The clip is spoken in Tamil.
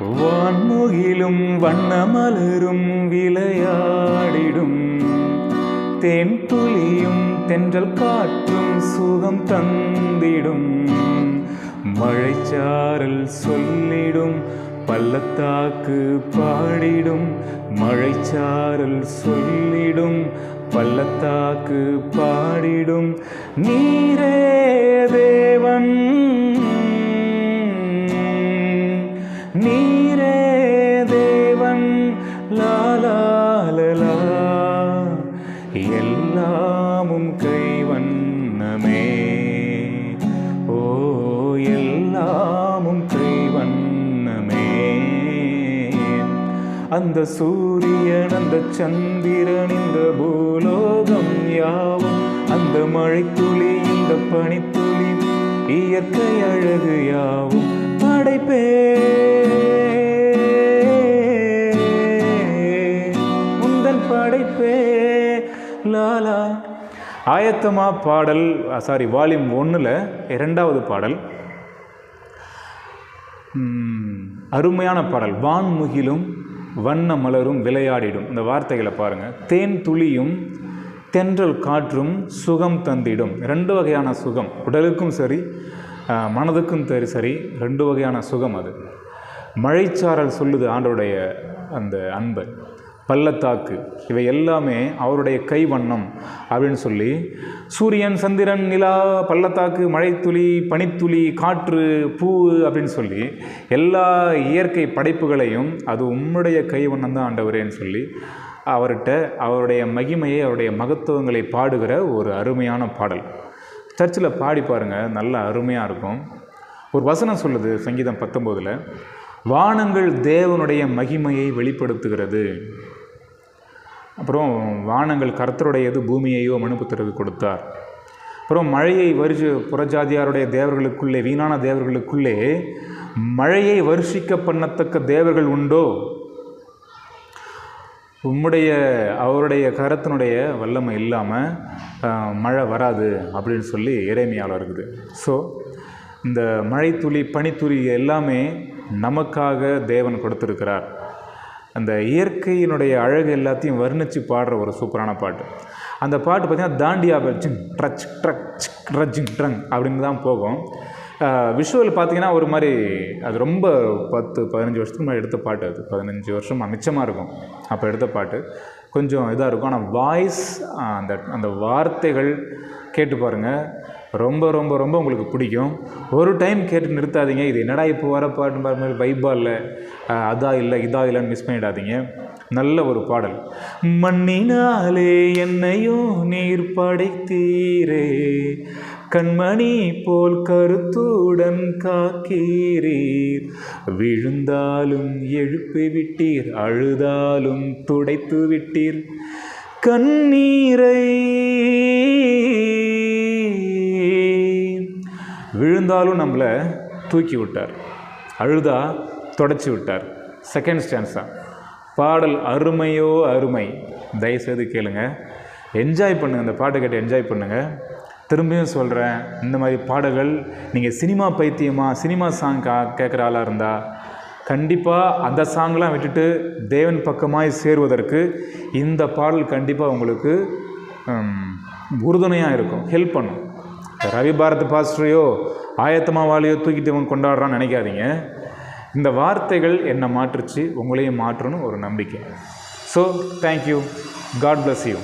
வான்முகிலும் வண்ணமலரும் விளையாடிடும். தேன் துளியும் தென்றல் காற்றும் சுகம் தந்திடும். மழைச்சாரல் சொல்லிடும் பள்ளத்தாக்கு பாடிடும். மழைச்சாரல் சொல்லிடும் பள்ளத்தாக்கு பாடிடும். நீரே லாலா லலா எல்லாமும் கைவண்ணமே. ஓ எல்லாமும் கைவண்ணமே. அந்த சூரியன் அந்த சந்திரன் இந்த பூலோகம் யாவும் அந்த மழைத்துளி இந்த பனித்துளி இயற்கை அழகு யாவும் படைப்பே. உந்தன் படைப்பே லாலா ஆயத்தமா பாடல் சாரி வால்யூம் ஒன்றில் இரண்டாவது பாடல். அருமையான பாடல். வான்முகிலும் வண்ண மலரும் விளையாடிடும். இந்த வார்த்தைகளை பாருங்கள் தேன் துளியும் தென்றல் காற்றும் சுகம் தந்திடும். ரெண்டு வகையான சுகம். உடலுக்கும் சரி ஆஹ், மனதுக்கும் சரி சரி ரெண்டு வகையான சுகம் அது. மழைச்சாரல் சொல்லுது ஆண்டோடைய அந்த அன்பை. பள்ளத்தாக்கு. இவை எல்லாமே அவருடைய கைவண்ணம் அப்படின்னு சொல்லி சூரியன் சந்திரன் நிலா பள்ளத்தாக்கு மழைத்துளி பனித்துளி காற்று பூ அப்படின்னு சொல்லி எல்லா இயற்கை படைப்புகளையும் அது உம்முடைய கைவண்ணம் தான் ஆண்டவரேன்னு சொல்லி அவர்கிட்ட அவருடைய மகிமையை அவருடைய மகத்துவங்களை பாடுகிற ஒரு அருமையான பாடல். சர்ச்சில் பாடி பாருங்கள் நல்ல அருமையாக இருக்கும். ஒரு வசனம் சொல்லுது சங்கீதம் பத்தொம்போதில் வானங்கள் தேவனுடைய மகிமையை வெளிப்படுத்துகிறது. அப்புறம் வானங்கள் கர்த்தருடையது பூமியையோ மனுபுத்திற்கு கொடுத்தார். அப்புறம் மழையை வருஷ புறஜாதியாருடைய தேவர்களுக்குள்ளே வீணான தேவர்களுக்குள்ளே மழையை வருஷிக்க பண்ணத்தக்க தேவர்கள் உண்டோ? உம்முடைய அவருடைய கரத்தினுடைய வல்லமை இல்லாமல் மழை வராது அப்படின்னு சொல்லி இறைமையால் இருக்குது. ஸோ இந்த மழைத்துளி பனித்துளி எல்லாமே நமக்காக தேவன் கொடுத்துருக்கிறார். அந்த இயற்கையினுடைய அழகு எல்லாத்தையும் வர்ணித்து பாடுற ஒரு சூப்பரான பாட்டு. அந்த பாட்டு பார்த்திங்கன்னா தாண்டியா ஜிங் ட்ரச் ட்ரக் ட்ரஜிங் ட்ரங் அப்படின்னு தான் போகும். விஷுவல் பார்த்தீங்கன்னா ஒரு மாதிரி அது ரொம்ப பத்து பதினஞ்சு வருஷத்துக்கு முன்னாடி எடுத்த பாட்டு அது. பதினஞ்சு வருஷம் மிச்சமாக இருக்கும். அப்போ எடுத்த பாட்டு. கொஞ்சம் இதாக இருக்கும். ஆனால் வாய்ஸ் அந்த அந்த வார்த்தைகள் கேட்டு பாருங்கள் ரொம்ப ரொம்ப ரொம்ப உங்களுக்கு பிடிக்கும். ஒரு டைம் கேட்டு நிறுத்தாதீங்க. இது என்னடா இப்போ வர பாட்டு மாதிரி வைபா இல்லை. அஹ், அதா இல்லை இதா இல்லைன்னு மிஸ் பண்ணிடாதீங்க. நல்ல ஒரு பாடல். மண்ணினாலே என்னையும் நீர் படைத்தீரே கண்மணி போல் கருத்துடன் காக்கீரீர் விழுந்தாலும் எழுப்பி விட்டீர் அழுதாலும் துடைத்து விட்டீர். கண்ணீரை விழுந்தாலும் நம்மளை தூக்கி விட்டார். அழுதா தொடச்சி விட்டார். செகண்ட் ஸ்டான்ஸாக பாடல் அருமையோ அருமை. தயவுசெய்து கேளுங்க. என்ஜாய் பண்ணுங்கள் இந்த பாட்டை கேட்டு என்ஜாய் பண்ணுங்கள் திரும்பியும் சொல்கிறேன் இந்த மாதிரி பாடல்கள் நீங்கள் சினிமா பைத்தியமாக சினிமா சாங் கா கேட்குற ஆளாக இருந்தால் கண்டிப்பாக அந்த சாங்லாம் விட்டுட்டு தேவன் பக்கமாய் சேருவதற்கு இந்த பாடல் கண்டிப்பாக உங்களுக்கு உறுதுணையாக இருக்கும். ஹெல்ப் பண்ணும். ரவி பாரத் பாஸ்டரையோ ஆயத்தமாக வாழையோ தூக்கிட்டு இவன் கொண்டாடுறான்னு நினைக்காதீங்க. இந்த வார்த்தைகள் என்னை மாற்றுச்சு உங்களையும் மாற்றணும் ஒரு நம்பிக்கை. So thank you God bless you